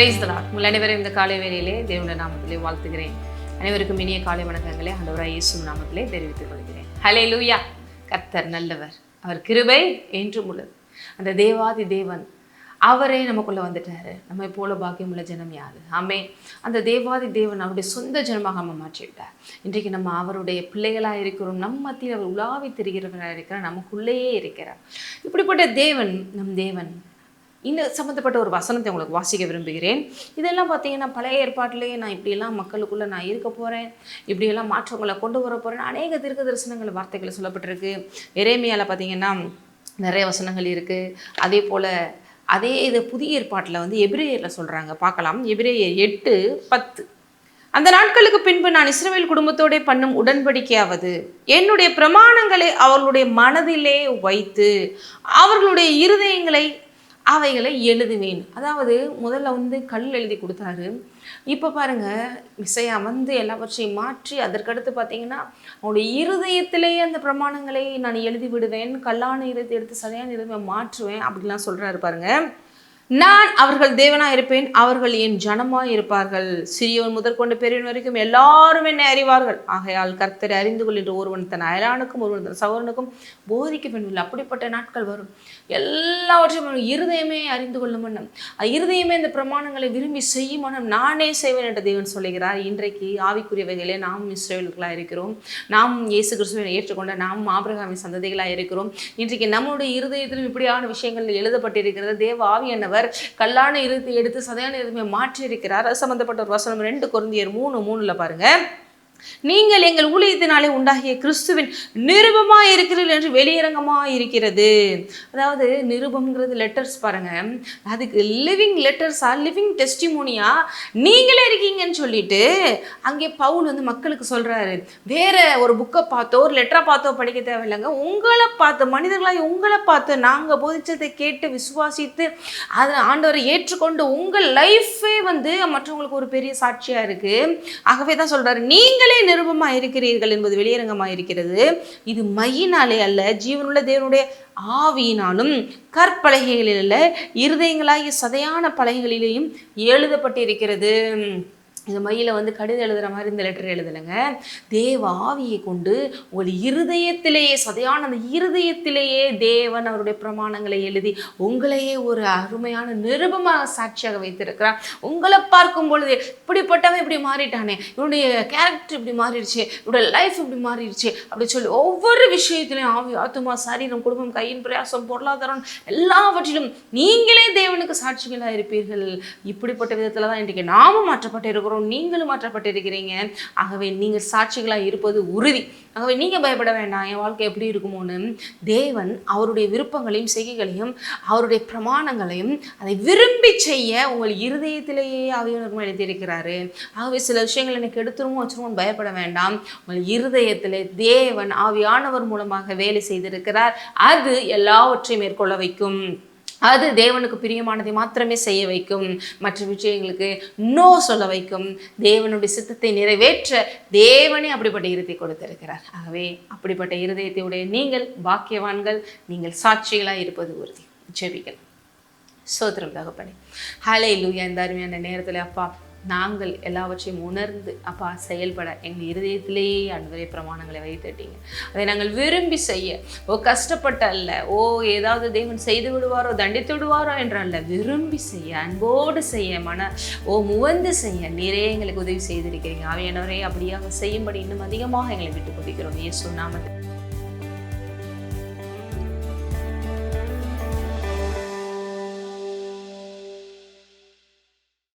Price தலா உங்கள் அனைவரும் இந்த காலை வேலையிலே தேவனுடைய நாமத்திலே வாழ்த்துகிறேன். அனைவருக்கும் இனிய காலை வணக்கங்களே அந்தவராக இயேசு நாமத்திலே தெரிவித்துக் கொள்கிறேன். ஹலே லூயா கர்த்தர் நல்லவர். அவர் கிருபை என்றும் உள்ளது. அந்த தேவாதி தேவன் அவரே நமக்குள்ளே வந்துட்டாரு. நம்மை போல பாக்கியமுள்ள ஜனம் யாரு? ஆமே அந்த தேவாதி தேவன் அவருடைய சொந்த ஜனமாக நம்ம மாற்றிவிட்டார். இன்றைக்கு நம்ம அவருடைய பிள்ளைகளாக இருக்கிறோம். நம்ம மத்தியில் அவர் உலாவி திரிகிறவராக இருக்கிறார். நமக்குள்ளேயே இருக்கிறார். இப்படிப்பட்ட தேவன் நம் தேவன் இந்த சம்மந்தப்பட்ட ஒரு வசனத்தை உங்களுக்கு வாசிக்க விரும்புகிறேன். இதெல்லாம் பார்த்தீங்கன்னா பழைய ஏற்பாட்டிலேயே நான் இப்படியெல்லாம் மக்களுக்குள்ளே நான் இருக்க போகிறேன் இப்படியெல்லாம் மாற்றங்களை கொண்டு வர போகிறேன் அநேக தீர்க்க தரிசனங்கள் வார்த்தைகள் சொல்லப்பட்டிருக்கு. எரேமியாவில் பார்த்தீங்கன்னா நிறைய வசனங்கள் இருக்குது அதே போல் அதே இது புதிய ஏற்பாட்டில் வந்து எபிரேயரில் சொல்கிறாங்க பார்க்கலாம். எபிரேயர் எட்டு பத்து. அந்த நாட்களுக்கு பின்பு நான் இஸ்ரேல் குடும்பத்தோடே பண்ணும் உடன்படிக்கையாவது என்னுடைய பிரமாணங்களை அவர்களுடைய மனதிலே வைத்து அவர்களுடைய இருதயங்களை அவைகளை எழுதுவேன் அதாவது முதல்ல வந்து கல் எழுதி கொடுத்தாரு. இப்போ பாருங்கள் இசையா வந்து எல்லாவற்றையும் மாற்றி அதற்கடுத்து பார்த்தீங்கன்னா அவனுடைய இருதயத்திலேயே அந்த பிரமாணங்களை நான் எழுதி விடுவேன் கல்லான இருதயத்தை எடுத்து சரியான இருதயம் மாற்றுவேன் அப்படிலாம் சொல்கிறாரு பாருங்கள் நான் அவர்கள் தேவனாக இருப்பேன் அவர்கள் என் ஜனமாக இருப்பார்கள். சிறியவன் முதற்கொண்டு பெரியவன் வரைக்கும் எல்லாரும் என்னை அறிவார்கள். ஆகையால் கர்த்தரை அறிந்து கொள் ஒருவன் தன் அயலானுக்கும் ஒருவன் தன் சகோதரனுக்கும் போதிக்க வேண்டும் அப்படிப்பட்ட நாட்கள் வரும். எல்லாவற்றையும் இருதயமே அறிந்து கொள்ளும் வண்ணம் அது இருதயமே இந்த பிரமாணங்களை விரும்பி செய்யும் வண்ணம் நானே செய்வேன் என்று தேவன் சொல்லுகிறார். இன்றைக்கு ஆவிக்குரியவைகளே நாம் இஸ்ரேலுக்களாக இருக்கிறோம். நாம் இயேசு கிறிஸ்துவை ஏற்றுக்கொண்ட நாம் ஆபிரகாமின் சந்ததிகளாக இருக்கிறோம். இன்றைக்கு நம்முடைய இருதயத்திலும் இப்படியான விஷயங்கள் எழுதப்பட்டிருக்கிறது. தேவ அவர் கல்லான இருதயத்தை எடுத்து சதையான இருமையை மாற்றியிருக்கிறார். அது சம்பந்தப்பட்ட ஒரு வசனம் ரெண்டு குருந்தியர் மூணு மூணுல பாருங்க. நீங்கள் எங்கள் ஊழியத்தினாலே உண்டாகிய கிறிஸ்துவின் நிருபமாக இருக்கிறீர்கள் என்று வெளியரங்கமாக இருக்கிறது. அதாவது நிருபம்ங்கிறது லெட்டர்ஸ் பாருங்க. அதுக்கு லிவிங் லெட்டர்ஸாக லிவிங் டெஸ்டிமோனியா நீங்களே இருக்கீங்கன்னு சொல்லிட்டு அங்கே பவுல் வந்து மக்களுக்கு சொல்றாரு. வேற ஒரு புக்கை பார்த்தோ ஒரு லெட்டரை பார்த்தோ படிக்க தேவையில்லைங்க. உங்களை பார்த்து மனிதர்களாக உங்களை பார்த்து நாங்கள் போதிச்சதை கேட்டு விசுவாசித்து அதை ஆண்டவரை ஏற்றுக்கொண்டு உங்கள் லைஃபே வந்து மற்றவங்களுக்கு ஒரு பெரிய சாட்சியாக இருக்கு. ஆகவே தான் சொல்றாரு. நீங்களே நிருபமாக இருக்கிறீர்கள் என்பது வெளியரங்கமாக இருக்கிறது இது மையினாலே அல்ல ஜீவனுள்ள தேவனுடைய ஆவியினாலும் கற்பலகைகளில் அல்ல இருதயங்களாகிய சதையான பலகைகளிலேயும் எழுதப்பட்டிருக்கிறது. இந்த மயில வந்து கடிதம் எழுதுகிற மாதிரி இந்த லெட்டர் எழுதலைங்க. தேவ ஆவியை கொண்டு உங்கள் இருதயத்திலேயே சதையான அந்த இருதயத்திலேயே தேவன் அவருடைய பிரமாணங்களை எழுதி உங்களையே ஒரு அருமையான நிருபமாக சாட்சியாக வைத்திருக்கிறார். உங்களை பார்க்கும் பொழுது இப்படிப்பட்டவன் இப்படி மாறிட்டானே இவனுடைய கேரக்டர் இப்படி மாறிடுச்சு இவருடைய லைஃப் இப்படி மாறிடுச்சு அப்படி சொல்லி ஒவ்வொரு விஷயத்திலையும் ஆவி ஆத்துமா சரீரம் குடும்பம் கையின் பிரயாசம் பொருளாதாரம் எல்லாவற்றிலும் நீங்களே தேவனுக்கு சாட்சிகளாக இருப்பீர்கள் இப்படிப்பட்ட விதத்தில் தான் இன்றைக்கு நாமும் மாற்றப்பட்டு இருக்கிறோம் நீங்களும் மாற்றப்பட்டிருக்கிறீங்க. ஆகவே நீங்கள் சாட்சிகளாக இருப்பது உறுதி. ஆகவே நீங்கள் பயப்பட வேண்டாம். என் வாழ்க்கை எப்படி இருக்குமோன்னு. தேவன் அவருடைய விருப்பங்களையும் செய்கைகளையும் அவருடைய பிரமாணங்களையும் அதை விரும்பி செய்ய உங்கள் இருதயத்திலேயே அவையினருக்கும் எழுதியிருக்கிறாரு ஆகவே சில விஷயங்கள் எனக்கு எடுத்துருமோ வச்சிருமோ பயப்பட வேண்டாம். உங்கள் இருதயத்திலே தேவன் ஆவியானவர் மூலமாக வேலை செய்திருக்கிறார். அது எல்லாவற்றையும் மேற்கொள்ள வைக்கும். அது தேவனுக்கு பிரியமானதை மாத்திரமே செய்ய வைக்கும். மற்ற விஷயங்களுக்கு நோ சொல்ல வைக்கும். தேவனுடைய சித்தத்தை நிறைவேற்ற தேவனே அப்படிப்பட்ட இருதயத்தை கொடுத்திருக்கிறார். ஆகவே அப்படிப்பட்ட இருதயத்தையுடைய நீங்கள் பாக்கியவான்கள் நீங்கள் சாட்சிகளாக இருப்பது உறுதி. ஜெபிகள் சோத்திரம் தகப்பனே. ஹலே லூயா இந்த அருமையான நேரத்தில் அப்பா நாங்கள் எல்லாவற்றையும் உணர்ந்து அப்பா செயல்பட எங்கள் இருதயத்திலேயே அன்வரை பிரமாணங்களை வைத்துட்டீங்க அதை நாங்கள் விரும்பி செய்ய ஓ கஷ்டப்பட்ட அல்ல ஓ ஏதாவது தேவன் செய்து விடுவாரோ தண்டித்து விடுவாரோ என்றல்ல விரும்பி செய்ய அன்போடு செய்ய மன ஓ முவந்து செய்ய நிறைய எங்களுக்கு உதவி செய்திருக்கிறீங்க. அவையானவரே அப்படியாக செய்யும்படி இன்னும் அதிகமாக எங்களை விட்டு கொடுக்கிறோம் இயேசு நாமத்தில்.